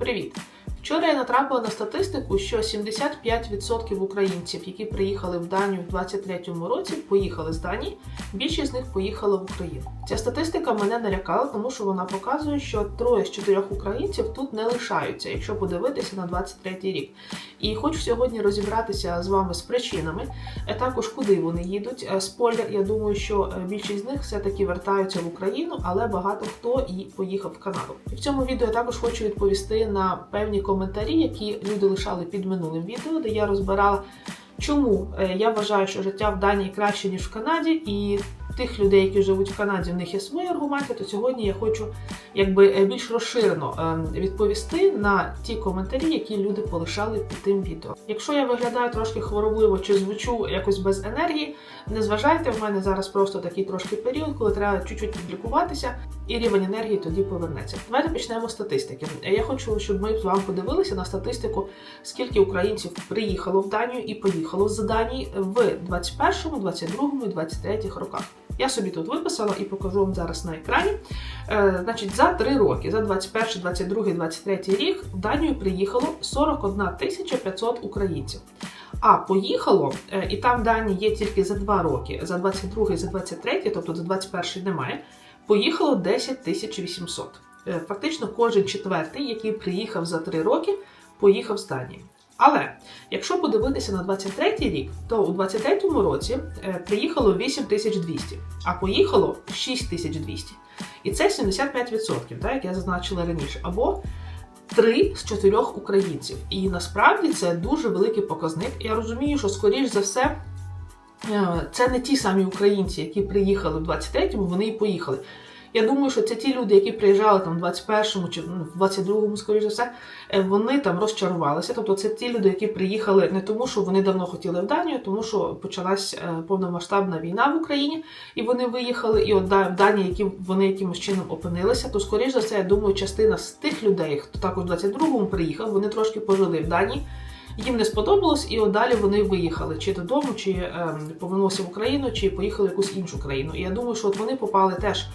Привіт! Вчора я натрапила на статистику, що 75% українців, які приїхали в Данію в 23-му році, поїхали з Данії. Більшість з них поїхала в Україну. Ця статистика мене налякала, тому що вона показує, що троє з чотирьох українців тут не лишаються, якщо подивитися на 23-й рік. І хочу сьогодні розібратися з вами з причинами, а також куди вони їдуть. Е, Спойлер, я думаю, що е, більшість з них все-таки вертаються в Україну, але багато хто і поїхав в Канаду. І в цьому відео я також хочу відповісти на певні коментарі, які люди лишали під минулим відео, де я розбирала, чому е, я вважаю, що життя в Данії краще ніж в Канаді, і тих людей, які живуть в Канаді, в них є свої аргументи. То сьогодні я хочу якби е, більш розширено е, відповісти на ті коментарі, які люди полишали під тим відео. Якщо я виглядаю трошки хворобливо чи звучу якось без енергії, не зважайте, в мене зараз просто такий трошки період, коли треба чуть-чуть відлікуватися, і рівень енергії тоді повернеться. Давайте почнемо з статистики. Я хочу, щоб ми з вами подивилися на статистику, скільки українців приїхало в Данію і поїхало з Данії в 21, 22 і 23 роках. Я собі тут виписала і покажу вам зараз на екрані. Е, значить, за три роки, за 21, 22, 23 рік в Данію приїхало 41 тисяча 500 українців. А поїхало, е, і там дані є тільки за два роки, за 22 і за 23, тобто за 21 немає. Поїхало 10 тисяч 800. Е, Фактично, кожен четвертий, який приїхав за три роки, поїхав з Данії. Але якщо подивитися на 23 рік, то у 23-му році е, приїхало 8200, а поїхало 6200. І це 75%, так, як я зазначила раніше, або 3 з 4 українців. І насправді це дуже великий показник. Я розумію, що скоріш за все. е, Це не ті самі українці, які приїхали в 23-му, вони і поїхали. Я думаю, що це ті люди, які приїжджали там в 21-му чи ну, в 22-му, скоріше за все, е, вони там розчарувалися. Тобто це ті люди, які приїхали не тому, що вони давно хотіли в Данію, тому що почалась е, повномасштабна війна в Україні, і вони виїхали. І от да, в Данії, які вони якимось чином опинилися, то скоріш за все, я думаю, частина з тих людей, хто також в 22-му приїхав, вони трошки пожили в Данії. Їм не сподобалось, і от далі вони виїхали чи додому, чи е, повернулися в Україну, чи поїхали в якусь іншу країну. І я думаю, що от вони попали теж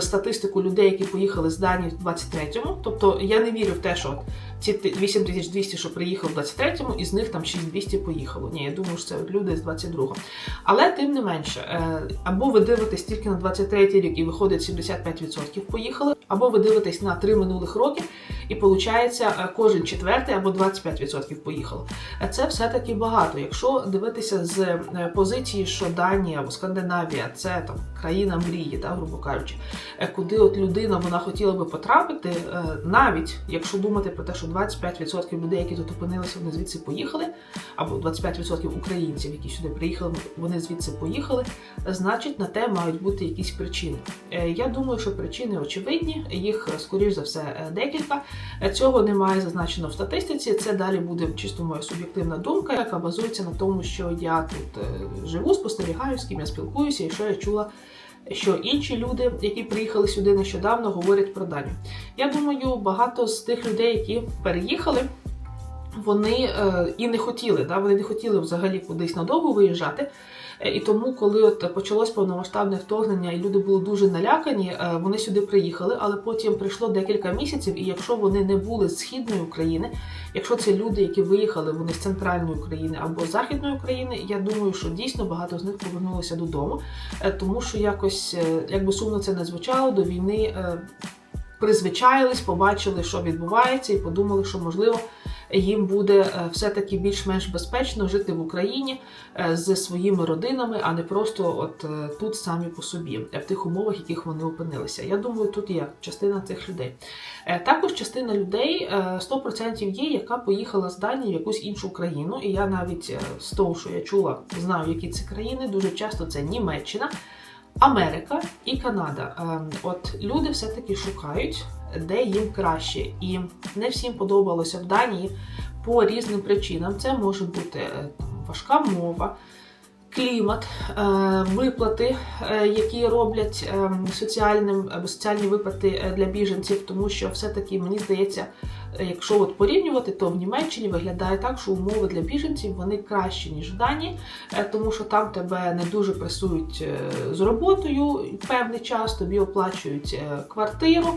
статистику людей, які поїхали з Данії в 23-му. Тобто я не вірю в те, що ці 8200, що приїхали в 23-му, із них там 6200 поїхало. Ні, я думаю, що це люди з 22-го. Але тим не менше, е, або ви дивитесь тільки на 23-й рік і виходить 75% поїхали, або ви дивитесь на три минулих роки, і виходить кожен четвертий або 25% поїхало. Е, Це все-таки багато. Якщо дивитися з е, позиції, що Данія або Скандинавія це там країна мрії, та, грубо кажучи, е, куди от людина вона хотіла би потрапити, е, навіть якщо думати про те, що 25% людей, які тут опинилися, вони звідси поїхали, або 25% українців, які сюди приїхали, вони звідси поїхали, значить на те мають бути якісь причини. Е, Я думаю, що причини очевидні, їх е, скоріш за все е, декілька. Цього немає зазначено в статистиці. Це далі буде чисто моя суб'єктивна думка, яка базується на тому, що я тут живу, спостерігаю, з ким я спілкуюся, і що я чула. Що інші люди, які приїхали сюди нещодавно, говорять про Данію. Я думаю, багато з тих людей, які переїхали, вони е, і не хотіли, да? вони не хотіли взагалі кудись надовго виїжджати. Е, І тому, коли от почалось повномасштабне вторгнення, і люди були дуже налякані, е, вони сюди приїхали, але потім прийшло декілька місяців, і якщо вони не були з східної України, якщо це люди, які виїхали, вони з центральної України або з західної України, я думаю, що дійсно багато з них повернулися додому, тому що якось, е, як би сумно це не звучало, до війни призвичаїлись, побачили, що відбувається, і подумали, що можливо їм буде е, все-таки більш-менш безпечно жити в Україні е, зі своїми родинами, а не просто от е, тут самі по собі, в тих умовах, в яких вони опинилися. Я думаю, тут є частина цих людей. Також частина людей е, 100% є, яка поїхала з Данії в якусь іншу країну. І я навіть з того, що я чула, знаю, які це країни. Дуже часто це Німеччина. Америка і Канада. Ем, От люди все-таки шукають, де їм краще, і не всім подобалося в Данії по різним причинам. Це може бути е, важка мова. Клімат, е, виплати, е, які роблять е, соціальним соціальні виплати для біженців, тому що все-таки мені здається, якщо от порівнювати, то в Німеччині виглядає так, що умови для біженців вони кращі, ніж в Данії, тому що там тебе не дуже пресують з роботою певний час, тобі оплачують квартиру,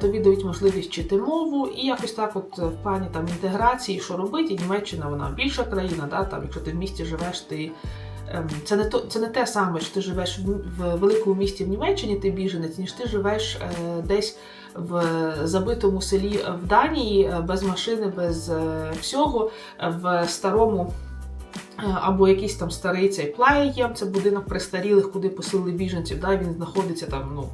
тобі дають можливість вчити мову, і якось так, от в плані там інтеграції, що робити, і Німеччина вона більша країна, да, там, якщо ти в місті живеш, ти. Ем, Це не то, це не те саме, що ти живеш в, великому місті в Німеччині, ти біженець, ніж ти живеш е, десь в забитому селі в Данії е, без машини, без е, всього, в старому. Або якийсь там старий цей плаєєм. це будинок престарілих, куди поселили біженців. Да, він знаходиться там, ну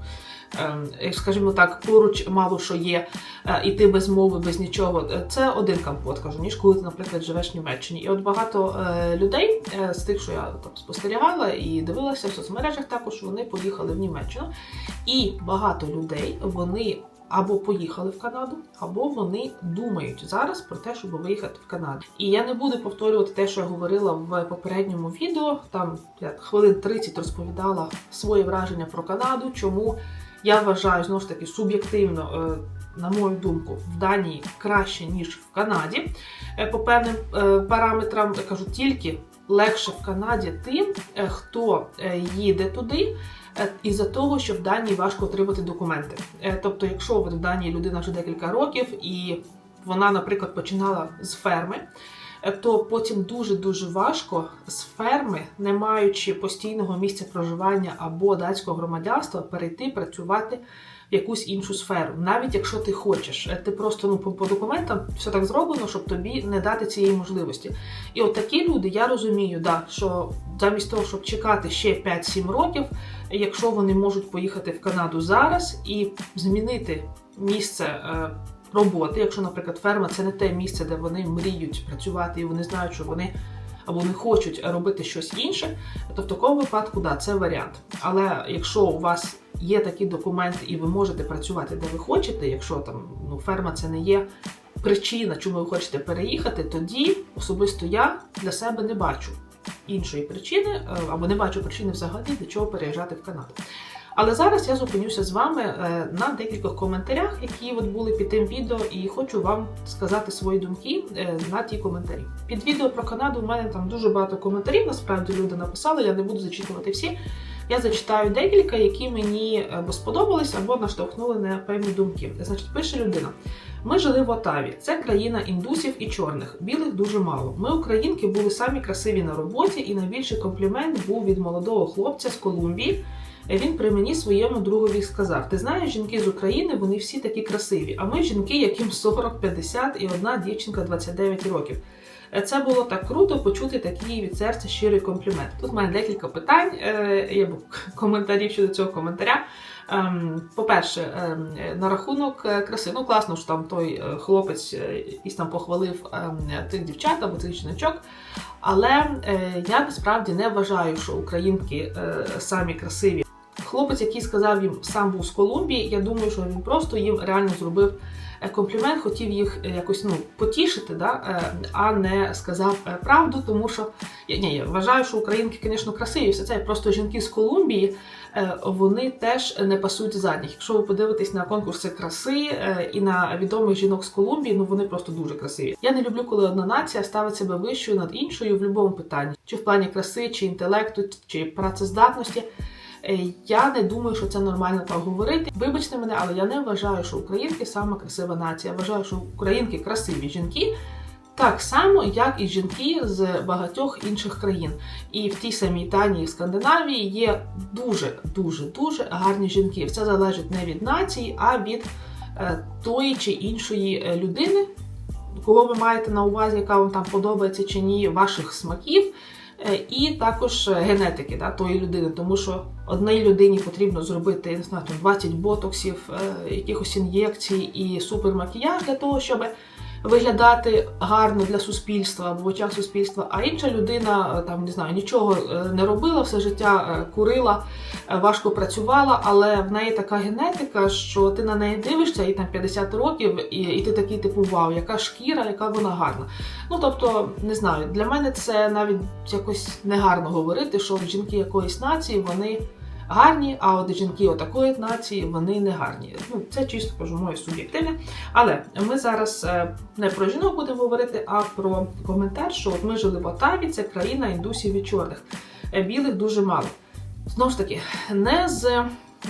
скажімо так, поруч мало що є, е, і ти без мови, без нічого. Е, Це один компот, кажу, ніж коли ти, наприклад, живеш в Німеччині. І от багато е, людей е, з тих, що я там спостерігала і дивилася в соцмережах, також вони поїхали в Німеччину. І багато людей вони або поїхали в Канаду, або вони думають зараз про те, щоб виїхати в Канаду. І я не буду повторювати те, що я говорила в попередньому відео. Там я хвилин 30 розповідала своє враження про Канаду, чому я вважаю знову ж таки суб'єктивно. е, На мою думку, в Данії краще ніж в Канаді е, по певним е, параметрам. Кажу тільки легше в Канаді тим, хто їде туди, е, із-за того, що в Данії важко отримати документи. Тобто, якщо в Данії людина вже декілька років і вона, наприклад, починала з ферми, то потім дуже-дуже важко з ферми, не маючи постійного місця проживання або датського громадянства, перейти працювати в якусь іншу сферу, навіть якщо ти хочеш. Е, Ти просто ну по, документам все так зроблено, щоб тобі не дати цієї можливості. І от такі люди, я розумію, да, що замість того, щоб чекати ще 5-7 років, якщо вони можуть поїхати в Канаду зараз і змінити місце. Роботи, якщо, наприклад, ферма це не те місце, де вони мріють працювати, і вони знають, що вони або не хочуть робити щось інше, то в такому випадку да, це варіант. Але якщо у вас є такі документи і ви можете працювати де ви хочете, якщо там ну, ферма це не є причина, чому ви хочете переїхати, тоді особисто я для себе не бачу іншої причини, е, або не бачу причини взагалі для чого переїжджати в Канаду. Але зараз я зупинюся з вами е, на декількох коментарях, які от були під тим відео, і хочу вам сказати свої думки е, на ті коментарі. Під відео про Канаду у мене там дуже багато коментарів. Насправді люди написали, я не буду зачитувати всі. Я зачитаю декілька, які мені або сподобались, або наштовхнули на певні думки. Значить, пише людина. Ми жили в Отаві. Це країна індусів і чорних. Білих дуже мало. Ми, українки, були самі красиві на роботі, і найбільший комплімент був від молодого хлопця з Колумбії. Він при мені своєму другові сказав: Ти знаєш, жінки з України, вони всі такі красиві. А ми жінки, яким 40, 50 і одна дівчинка 29 років. Це було так круто почути такий від серця щирий комплімент. Тут мене декілька питань, е, є коментарів щодо цього коментаря. Ем, По-перше, ем, на рахунок е, краси, ну класно, що там той е, хлопець е, якийсь там похвалив ем, тих дівчат або цих жіночок. Але е, я насправді не вважаю, що українки е, самі красиві. Хлопець, який сказав їм сам був з Колумбії, я думаю, що він просто їм реально зробив е, комплімент, хотів їх е, якось ну, потішити, да? е, а не сказав правду, тому що я, ні, я вважаю, що українки, звісно, красиві, все це просто жінки з Колумбії. Вони теж не пасують задніх. Якщо ви подивитесь на конкурси краси і на відомих жінок з Колумбії, ну вони просто дуже красиві. Я не люблю, коли одна нація ставить себе вищою над іншою в будь-якому питанні, чи в плані краси, чи інтелекту, чи працездатності. Е, Я не думаю, що це нормально так говорити. Вибачте мене, але я не вважаю, що українки саме красива нація. Я вважаю, що українки красиві жінки. Так само, як і жінки з багатьох інших країн. І в тій самій Данії, в Скандинавії є дуже, дуже, дуже гарні жінки. Все залежить не від нації, а від е, тої чи іншої е, людини, кого ви маєте на увазі, яка вам там подобається чи ні, ваших смаків. Е, І також е, генетики да, тої людини, тому що одній людині потрібно зробити не знаю, там 20 ботоксів, е, якихось ін'єкцій і супермакіяж для того, щоб виглядати гарно для суспільства в очах суспільства, а інша людина е, там не знаю, нічого е, не робила, все життя е, курила, важко працювала, але в неї така генетика, що ти на неї дивишся, і там 50 років, і, і ти такий типу вау, яка шкіра, яка вона гарна. Ну тобто, не знаю, для мене це навіть якось негарно говорити, що жінки якоїсь нації вони гарні, а от жінки отакої нації вони не гарні. Ну, це чисто кажу моє суб'єктивне. Але ми зараз е, не про жінок будемо говорити, а про коментар, що от ми жили в Отаві, це країна індусів і чорних. Е, Білих дуже мало. Знову ж таки, не з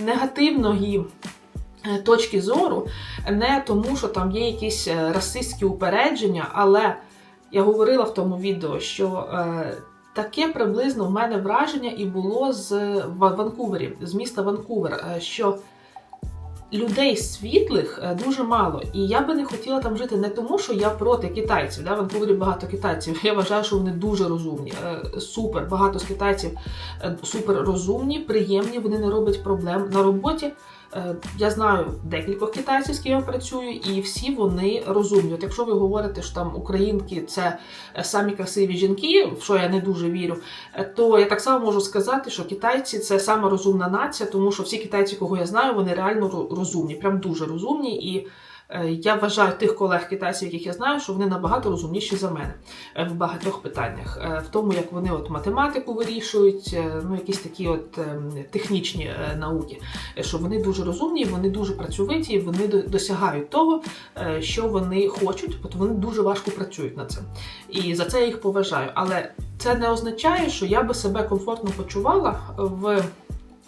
негативної е, точки зору, не тому, що там є якісь расистські упередження, але я говорила в тому відео, що таке приблизно в мене враження і було з Ва- Ванкувері, з міста Ванкувер, е, що людей світлих е, дуже мало. І я би не хотіла там жити не тому, що я проти китайців. Да? Ванкувері багато китайців. Я вважаю, що вони дуже розумні. е, Супер, багато з китайців супер розумні, приємні, вони не роблять проблем на роботі. Е, Я знаю декількох китайців, з ким я працюю, і всі вони розумні. От якщо ви говорите, що там українки це е, самі красиві жінки, в що я не дуже вірю, е, то я так само можу сказати, що китайці це саме розумна нація, тому що всі китайці, кого я знаю, вони реально розумні, прям дуже розумні. І я вважаю тих колег китайців, яких я знаю, що вони набагато розумніші за мене е, в багатьох питаннях, Е, в тому, як вони от математику вирішують, е, ну якісь такі от ем, технічні е, науки, Е, що вони дуже розумні, вони дуже працьовиті, вони досягають того, е, що вони хочуть, тобто вони дуже важко працюють над цим. І за це я їх поважаю. Але це не означає, що я би себе комфортно почувала в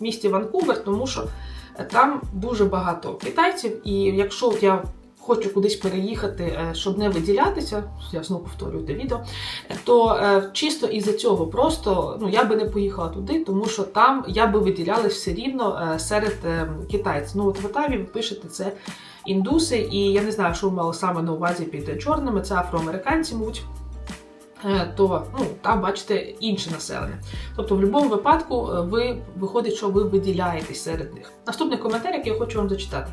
місті Ванкувер, тому що там дуже багато китайців, і якщо я хочу кудись переїхати, е, щоб не виділятися, я знову повторюю те відео, е, то е, чисто із-за цього просто ну я би не поїхала туди, тому що там я би виділялась все рівно е, серед е, китайців. Ну от в Отаві ви пишете це індуси, і я не знаю, що ви мали саме на увазі під чорними, це афроамериканці, мабуть. Е, То ну там бачите інше населення. Тобто, в будь-якому випадку е, ви виходить, що ви виділяєтесь серед них. Наступний коментар, який я хочу вам зачитати.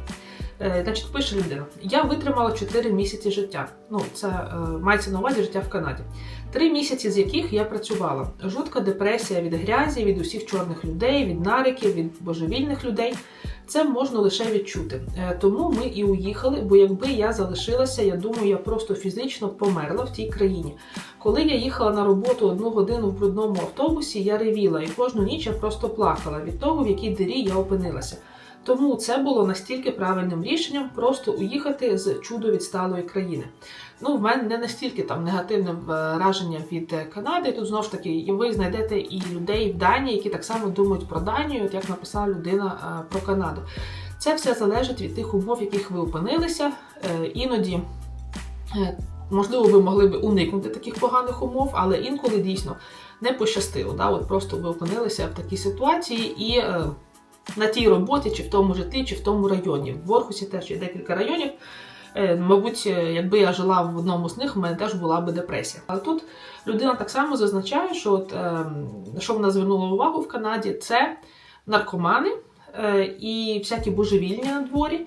Е, Значить, пише людина: я витримала 4 місяці життя. Ну, це мається на увазі життя в Канаді. Три місяці, з яких я працювала. Жутка депресія від грязі, від усіх чорних людей, від нариків, від божевільних людей. Це можна лише відчути. Е, Тому ми і уїхали, бо якби я залишилася, я думаю, я просто фізично померла в тій країні. Коли я їхала на роботу одну годину в брудному автобусі, я ревіла, і кожну ніч я просто плакала від того, в якій дирі я опинилася. Тому це було настільки правильним рішенням просто уїхати з чудо відсталої країни. Ну, в мене не настільки там негативне враження від Канади. Тут знову ж таки, ви знайдете і людей в Данії, які так само думають про Данію, от як написала людина е, про Канаду. Це все залежить від тих умов, в яких ви опинилися. Е, Іноді, е, можливо, ви могли б уникнути таких поганих умов, але інколи дійсно не пощастило. Да? От просто ви опинилися в такій ситуації і. На тій роботі, чи в тому житлі, чи в тому районі. В Орхусі теж є декілька районів. Е, Мабуть, е, якби я жила в одному з них, в мене теж була би депресія. Але тут людина так само зазначає, що от, е, на що вона звернула увагу в Канаді, це наркомани е, і всякі божевільні на дворі.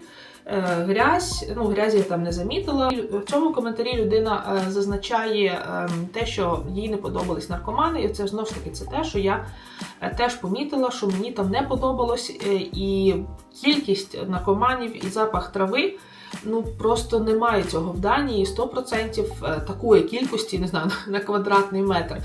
Грязь, ну грязі я там не замітила. В цьому коментарі людина зазначає е, те, що їй не подобались наркомани, і це знову ж таки це те, що я теж помітила, що мені там не подобалось, е, і кількість наркоманів і запах трави. Ну просто немає цього в Данії 100% е, такої кількості, не знаю, на квадратний метр.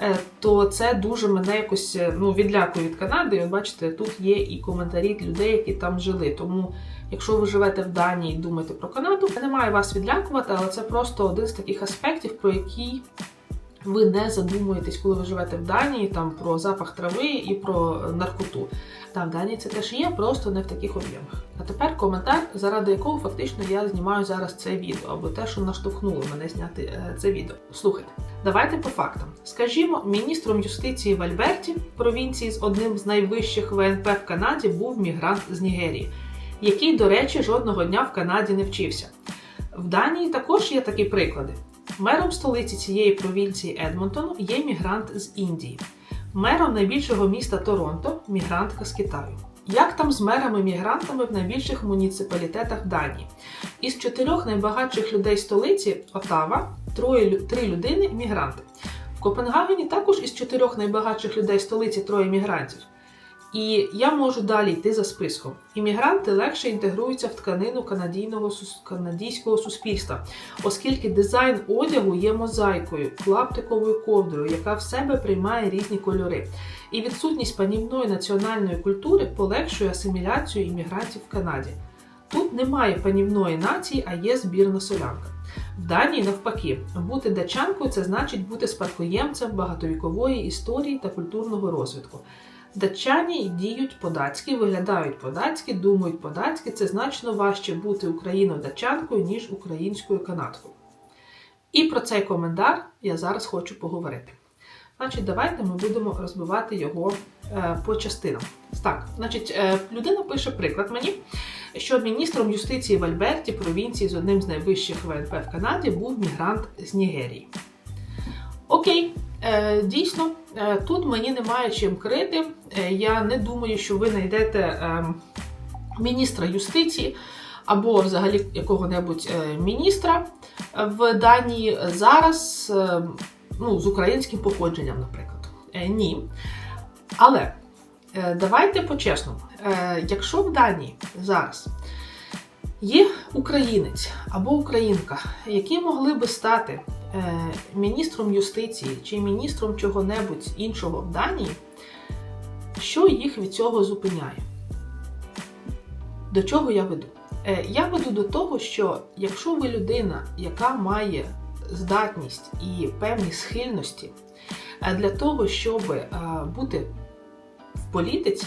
Е, То це дуже мене якось е, ну, відлякує від Канади. І бачите, тут є і коментарі людей, які там жили. Тому, якщо ви живете в Данії і думаєте про Канаду, це не має вас відлякувати, але це просто один з таких аспектів, про який ви не задумуєтесь, коли ви живете в Данії, там про запах трави і про е, наркоту. Там в Данії це теж є, просто не в таких об'ємах. А тепер коментар, заради якого фактично я знімаю зараз це відео, або те, що наштовхнуло мене зняти е, це відео. Слухайте, давайте по фактам. Скажімо, міністром юстиції в Альберті, провінції з одним з найвищих ВНП в Канаді, був мігрант з Нігерії, який, до речі, жодного дня в Канаді не вчився. В Данії також є такі приклади. Мером столиці цієї провінції Едмонтону є мігрант з Індії. Мером найбільшого міста Торонто мігрантка з Китаю. Як там з мерами-мігрантами в найбільших муніципалітетах Данії? Із чотирьох найбагатших людей столиці Отава троє три людини мігранти. В Копенгагені також із чотирьох найбагатших людей столиці троє мігрантів. І я можу далі йти за списком. Іммігранти легше інтегруються в тканину канадійного канадійського суспільства, оскільки дизайн одягу є мозаїкою, клаптиковою ковдрою, яка в себе приймає різні кольори. І відсутність панівної національної культури полегшує асиміляцію іммігрантів в Канаді. Тут немає панівної нації, а є збірна солянка. В Данії, навпаки, бути датчанкою це значить бути спадкоємцем багатовікової історії та культурного розвитку. Датчані діють по-датськи, виглядають по-датськи, думають по-датськи. Це значно важче бути україно-датчанкою, ніж українською канадкою. І про цей коментар я зараз хочу поговорити. Значить, давайте ми будемо розбивати його е, по частинам. Так, значить, е, людина пише приклад мені, що міністром юстиції в Альберті, провінції з одним з найвищих ВНП в Канаді, був мігрант з Нігерії. Окей, дійсно, е, тут мені немає чим крити. Е, я не думаю, що ви знайдете е, міністра юстиції або взагалі якого-небудь е, міністра в Данії зараз е, ну, з українським походженням, наприклад. Е, ні. Але е, давайте по-чесному. Е, якщо в Данії зараз є українець або українка, які могли би стати е, міністром юстиції чи міністром чого-небудь іншого в Данії, що їх від цього зупиняє? До чого я веду? Е, Я веду до того, що якщо ви людина, яка має здатність і певні схильності е, для того, щоб е, бути в політиці,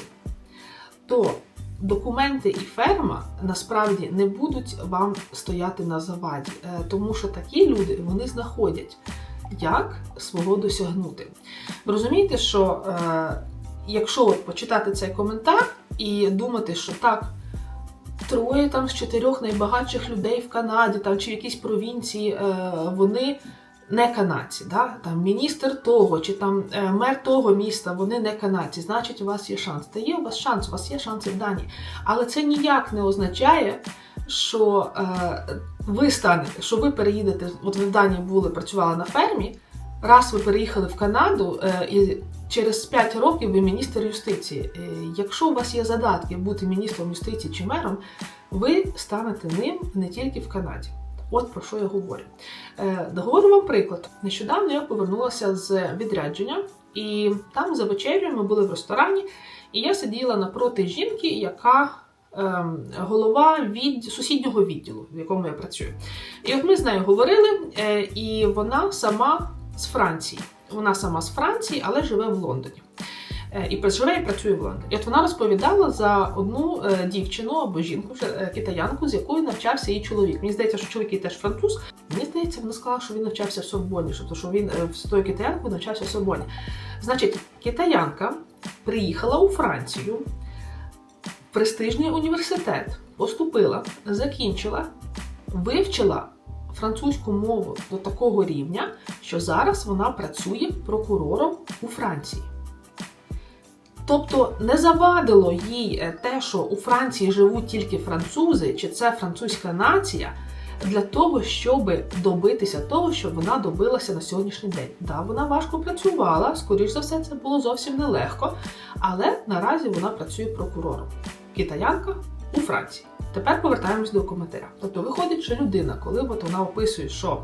то документи і ферма насправді не будуть вам стояти на заваді, Е, тому що такі люди вони знаходять, як свого досягнути. Ви розумієте, що е, якщо от почитати цей коментар і думати, що так. Троє там з чотирьох найбагатших людей в Канаді там чи в якійсь провінції е, вони не канадці. Да? Там міністр того чи там е, мер того міста, вони не канадці. Значить, у вас є шанс. Та є у вас шанс, у вас є шанси в Данії. Але це ніяк не означає, що е, ви станете, що ви переїдете. От ви в Данії були, працювали на фермі. Раз ви переїхали в Канаду, е, і через 5 років ви міністр юстиції. Е, Якщо у вас є задатки бути міністром юстиції чи мером, ви станете ним не тільки в Канаді. От про що я говорю. Е, Договорю вам приклад. Нещодавно я повернулася з відрядження, і там за вечерею ми були в ресторані, і я сиділа напроти жінки, яка ем, голова від сусіднього відділу, в якому я працюю. І от ми з нею говорили, е, і вона сама з Франції. Вона сама з Франції, але живе в Лондоні. І живе і працює в Лондоні. І от вона розповідала за одну е, дівчину або жінку, вже, е, китаянку, з якою навчався її чоловік. Мені здається, що чоловік її теж француз. Мені здається, вона сказала, що він навчався в Сорбоні, що, що він е, з тою китаянкою навчався в Сорбоні. Значить, китаянка приїхала у Францію, в престижний університет, поступила, закінчила, вивчила французьку мову до такого рівня, що зараз вона працює прокурором у Франції. Тобто не завадило їй е, те, що у Франції живуть тільки французи, чи це французька нація, для того, щоб добитися того, що вона добилася на сьогоднішній день. Да, вона важко працювала, скоріш за все, це було зовсім нелегко, але наразі вона працює прокурором. Китаянка у Франції. Тепер повертаємось до коментаря. Тобто виходить, що людина, коли от вона описує, що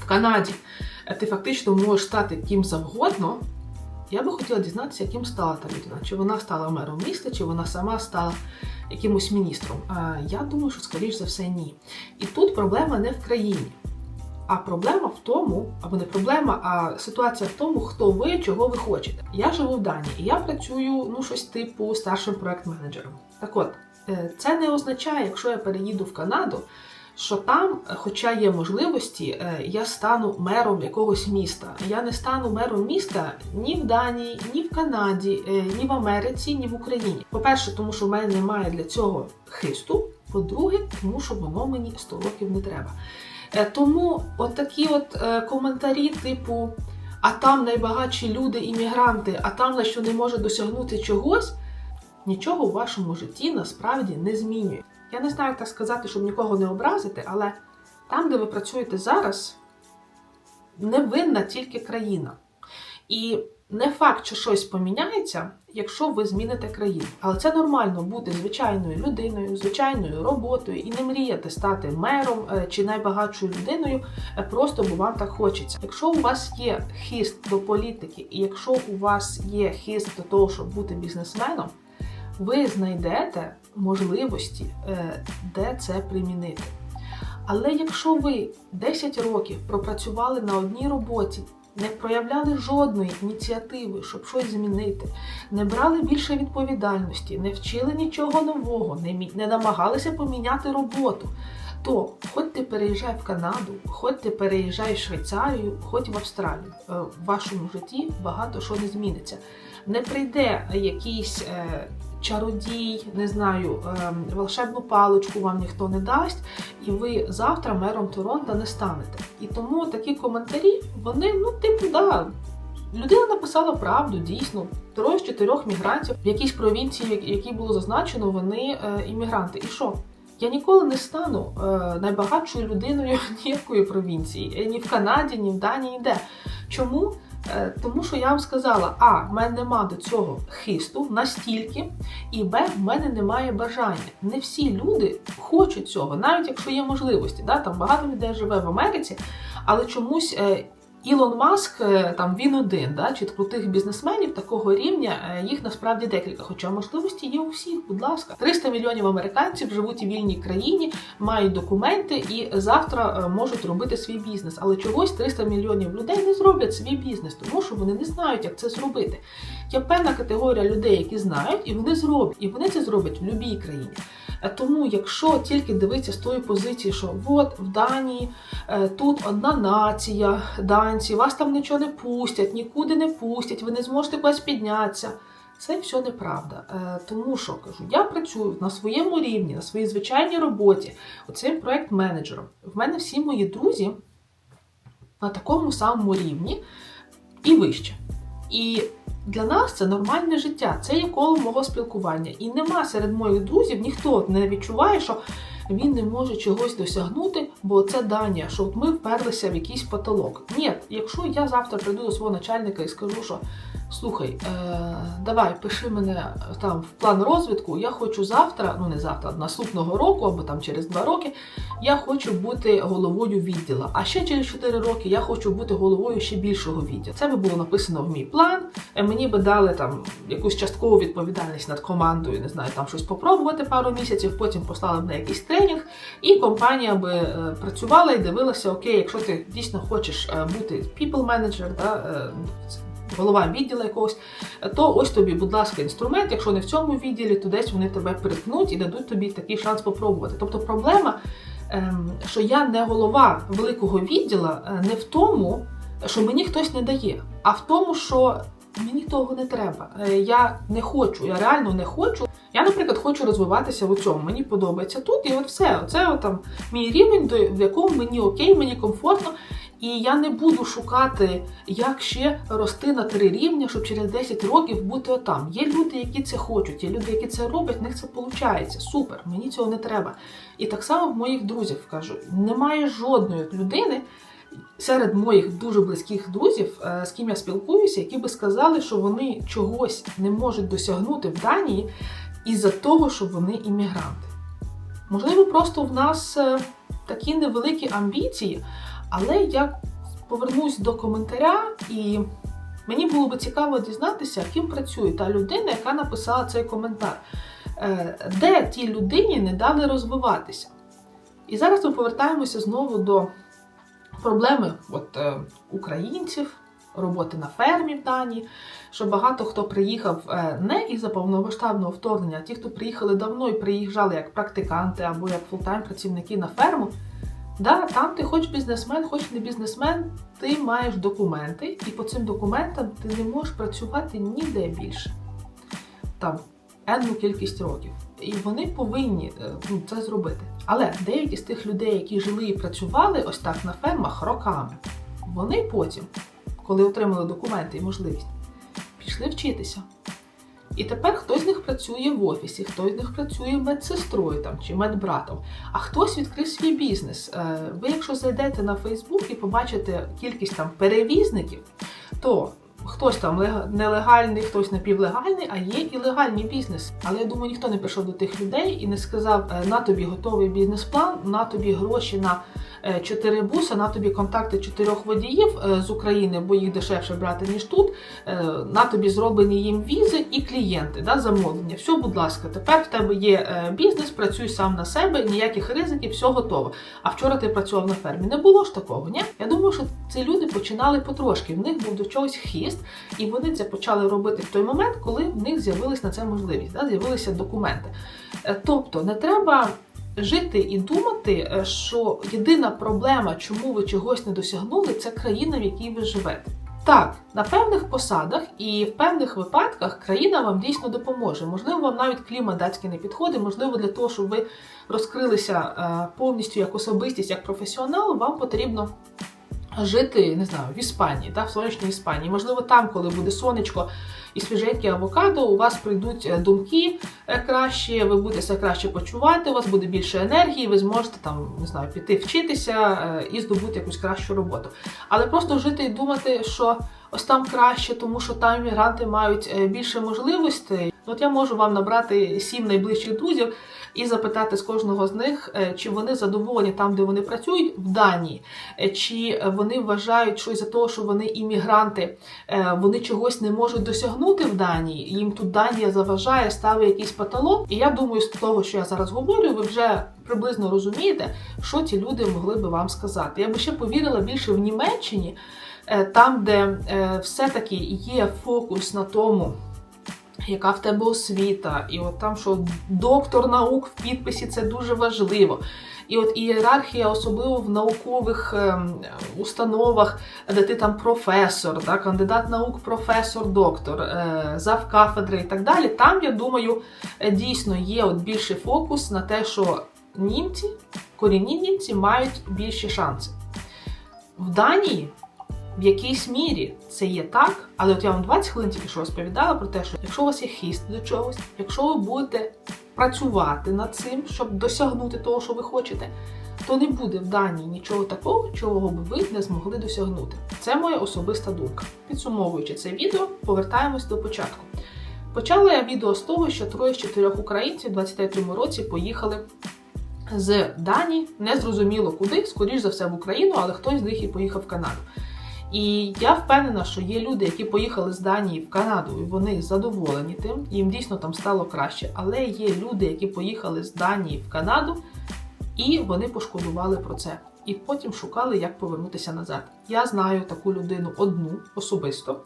в Канаді е, ти фактично можеш стати ким завгодно, я би хотіла дізнатися, яким стала та людина. Чи вона стала мером міста, чи вона сама стала якимось міністром. Я думаю, що скоріш за все ні. І тут проблема не в країні. А проблема в тому, або не проблема, а ситуація в тому, хто ви, чого ви хочете. Я живу в Данії, і я працюю ну щось типу старшим проект-менеджером. Так от, е, це не означає, якщо я переїду в Канаду, що там, е, хоча є можливості, е, я стану мером якогось міста. Я не стану мером міста ні в Данії, ні в Канаді, е, ні в Америці, ні в Україні. По-перше, тому що в мене немає для цього хисту. По-друге, тому що воно мені 100 років не треба. Тому от такі от коментарі, типу, а там найбагатші люди, іммігранти, а там на що не може досягнути чогось, нічого в вашому житті насправді не змінює. Я не знаю, як так сказати, щоб нікого не образити, але там, де ви працюєте зараз, не винна тільки країна. І не факт, що щось поміняється, якщо ви зміните країну. Але це нормально бути звичайною людиною, звичайною роботою і не мріяти стати мером е, чи найбагатшою людиною, е, просто бо вам так хочеться. Якщо у вас є хист до політики, і якщо у вас є хист до того, щоб бути бізнесменом, ви знайдете можливості, е, де це примінити. Але якщо ви 10 років пропрацювали на одній роботі, не проявляли жодної ініціативи, щоб щось змінити, не брали більше відповідальності, не вчили нічого нового, не, намагалися поміняти роботу, то хоч ти переїжджай в Канаду, хоч ти переїжджай в Швейцарію, хоч в Австралію, е, в вашому житті багато що не зміниться. Не прийде якийсь е, чародій, не знаю, е, волшебну паличку вам ніхто не дасть, і ви завтра мером Торонто не станете. І тому такі коментарі, вони, ну, типу, да. Людина написала правду, дійсно. Троє з чотирьох мігрантів в якійсь провінції, в якій було зазначено, вони е, іммігранти. І що? Я ніколи не стану е, найбагатшою людиною ніякої провінції, ні в Канаді, ні в Данії, ніде. Чому? Е, Тому що я вам сказала: а, в мене нема до цього хисту настільки, і Б, в мене немає бажання. Не всі люди хочуть цього, навіть якщо є можливості. Да? Там багато людей живе в Америці, але чомусь. Ілон Маск е, там він один, да, чи крутих бізнесменів такого рівня е, їх насправді декілька. Хоча можливості є у всіх, будь ласка. 300 мільйонів американців живуть у вільній країні, мають документи і завтра е, можуть робити свій бізнес. Але чогось 300 мільйонів людей не зроблять свій бізнес, тому що вони не знають, як це зробити. Є певна категорія людей, які знають, і вони зроблять, і вони це зроблять в будь-якій країні. Е, Тому, якщо тільки дивитися з тої позиції, що от в Данії е, тут одна нація, данці, вас там нічого не пустять, нікуди не пустять, ви не зможете кудись піднятися. Це все неправда. Е, Тому що кажу, я працюю на своєму рівні, на своїй звичайній роботі, оцим проект-менеджером. В мене всі мої друзі на такому самому рівні і вище. І для нас це нормальне життя, це є коло мого спілкування. І нема серед моїх друзів ніхто не відчуває, що він не може чогось досягнути, бо це Данія, що от ми вперлися в якийсь потолок. Ні, якщо я завтра прийду до свого начальника і скажу, що слухай, е, давай пиши мене там в план розвитку, я хочу завтра, ну не завтра, наступного року або там через два роки, я хочу бути головою відділа. А ще через 4 роки я хочу бути головою ще більшого відділу. Це би було написано в мій план. Е, Мені би дали там якусь часткову відповідальність над командою, не знаю, там щось попробувати пару місяців, потім послали б на якийсь тренінг, і компанія би е, працювала і дивилася: окей, якщо ти дійсно хочеш е, бути people manager, да, е, голова відділу якогось, то ось тобі, будь ласка, інструмент. Якщо не в цьому відділі, то десь вони тебе переткнуть і дадуть тобі такий шанс попробувати. Тобто проблема, ем, що я не голова великого відділа, не в тому, що мені хтось не дає, а в тому, що мені того не треба. Е, Я не хочу, я реально не хочу. Я, наприклад, хочу розвиватися в цьому. Мені подобається тут, і от все. Оце там мій рівень, в якому мені окей, мені комфортно. І я не буду шукати, як ще рости на три рівня, щоб через 10 років бути отам. Є люди, які це хочуть, є люди, які це роблять, в них це виходить. Супер, мені цього не треба. І так само в моїх друзів кажу: немає жодної людини серед моїх дуже близьких друзів, е, з ким я спілкуюся, які би сказали, що вони чогось не можуть досягнути в Данії із-за того, що вони іммігранти. Можливо, просто в нас е, такі невеликі амбіції, але я повернусь до коментаря, і мені було би цікаво дізнатися, ким працює та людина, яка написала цей коментар. Е, Де тій людині не дали розвиватися? І зараз ми повертаємося знову до проблеми от, е, українців, роботи на фермі в Данії, що багато хто приїхав е, не із-за повномасштабного вторгнення, а ті, хто приїхали давно і приїжджали як практиканти або як фултайм працівники на ферму. Да, там ти хоч бізнесмен, хоч не бізнесмен, ти маєш документи, і по цим документам ти не можеш працювати ніде більше. Там енну кількість років. І вони повинні е, ну, це зробити. Але деякі з тих людей, які жили і працювали ось так на фермах роками, вони потім, коли отримали документи і можливість, пішли вчитися. І тепер хтось з них працює в офісі, хтось з них працює медсестрою там, чи медбратом, а хтось відкрив свій бізнес. Е, Ви, якщо зайдете на Фейсбук і побачите кількість там перевізників, то хтось там лег- нелегальний, хтось напівлегальний, а є і легальний бізнес. Але я думаю, ніхто не прийшов до тих людей і не сказав: «Е, на тобі готовий бізнес-план, на тобі гроші на е, чотири буса, на тобі контакти чотирьох водіїв е, з України, бо їх дешевше брати ніж тут. е, На тобі зроблені їм візи і клієнти, да, замовлення. Все, будь ласка, тепер в тебе є бізнес, працюй сам на себе, ніяких ризиків, все готово. А вчора ти працював на фермі. Не було ж такого, ні? Я думаю, що ці люди починали потрошки. В них був до чогось хіст, і вони це почали робити в той момент, коли в них з'явилась на це можливість, да, з'явилися документи. Тобто не треба. Жити і думати, е, що єдина проблема, чому ви чогось не досягнули, це країна, в якій ви живете. Так, на певних посадах і в певних випадках країна вам дійсно допоможе. Можливо, вам навіть клімат датський не підходить, можливо, для того, щоб ви розкрилися е, повністю як особистість, як професіонал, вам потрібно жити, не знаю, в Іспанії, да, в сонячній Іспанії. Можливо, там, коли буде сонечко і свіженьке авокадо, у вас прийдуть е, думки е, краще, ви будете себе краще почувати, у вас буде більше енергії, ви зможете там, не знаю, піти вчитися е, і здобути якусь кращу роботу. Але просто жити і думати, що ось там краще, тому що там іммігранти мають більше можливостей. От я можу вам набрати сім найближчих друзів і запитати з кожного з них, е, чи вони задоволені там, де вони працюють, в Данії, Е, чи вони вважають, що із-за того, що вони іммігранти, е, вони чогось не можуть досягнути в Данії. Їм тут Данія заважає, ставить якийсь потолок. І я думаю, з того, що я зараз говорю, ви вже приблизно розумієте, що ці люди могли би вам сказати. Я би ще повірила більше в Німеччині, там, де все-таки є фокус на тому. Яка в тебе освіта, і от там, що доктор наук в підписі це дуже важливо. І от ієрархія, особливо в наукових ем, установах, де ти там професор, да, кандидат наук, професор, доктор, е, завкафедри і так далі. Там, я думаю, е, дійсно є от більший фокус на те, що німці, корінні німці мають більші шанси. В Данії в якійсь мірі це є так, але от я вам 20 хвилин тільки що розповідала про те, що якщо у вас є хіст до чогось, якщо ви будете працювати над цим, щоб досягнути того, що ви хочете, то не буде в Данії нічого такого, чого б ви не змогли досягнути. Це моя особиста думка. Підсумовуючи це відео, повертаємось до початку. Почала я відео з того, що троє з чотирьох українців у 23-му році поїхали з Данії, незрозуміло куди, скоріш за все в Україну, але хтось з них і поїхав в Канаду. І я впевнена, що є люди, які поїхали з Данії в Канаду, і вони задоволені тим, їм дійсно там стало краще. Але є люди, які поїхали з Данії в Канаду, і вони пошкодували про це. І потім шукали, як повернутися назад. Я знаю таку людину одну особисто.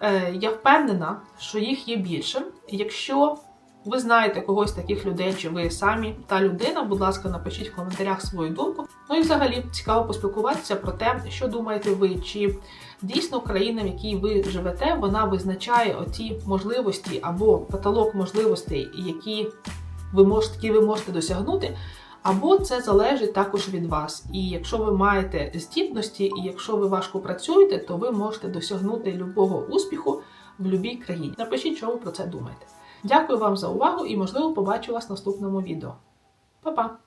Е, Я впевнена, що їх є більше. Якщо ви знаєте когось таких людей, чи ви самі та людина, будь ласка, напишіть в коментарях свою думку. Ну і взагалі цікаво поспілкуватися про те, що думаєте ви, чи дійсно країна, в якій ви живете, вона визначає оті можливості або потолок можливостей, які ви можете, які ви можете досягнути. Або це залежить також від вас. І якщо ви маєте здібності, і якщо ви важко працюєте, то ви можете досягнути любого успіху в будь-якій країні. Напишіть, що ви про це думаєте. Дякую вам за увагу і, можливо, побачу вас в наступному відео. Па-па!